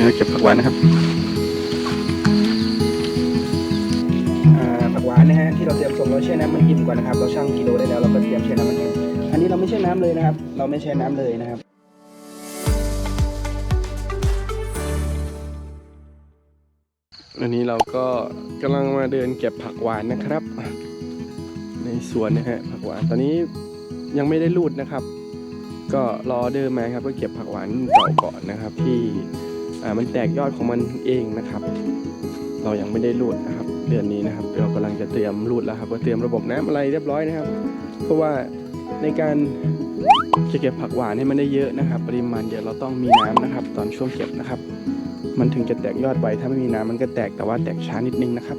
ดี๋ยวเก็บผักหวานนะครับอ่าผักหวานนะฮะที่เราเตรียมส่งเราแช่น้ำมันอิ่มก่อนนะครับ เราชั่งกิโลได้แล้วเราก็เตรียมแช่น้ำมันอิ่มอันนี้เราไม่แช่น้ำเลยนะครับ เราไม่แช่น้ำเลยนะครับอันนี้เราก็กำลังมาเดินเก็บผักหวานนะครับ ในสวนนะฮะผักหวานตอนนี้ยังไม่ได้รูดนะครับ ก็รอออเดอร์มาครับก็เก็บผักหวานเก่าก่อนนะครับที่อ่า มันแตกยอดของมันเองนะครับ เรายังไม่ได้รูดนะครับ เดือนนี้นะครับเรากำลังจะเตรียมรูดแล้วครับก็เตรียมระบบน้ำอะไรเรียบร้อยนะครับ เพราะว่าในการจะเก็บผักหวานให้มันได้เยอะนะครับ ปริมาณเยอะเราต้องมีน้ำนะครับ ตอนช่วงเก็บนะครับ มันถึงจะแตกยอดไวถ้าไม่มีน้ำมันก็แตกแต่ว่าแตกช้านิดนึงนะครับ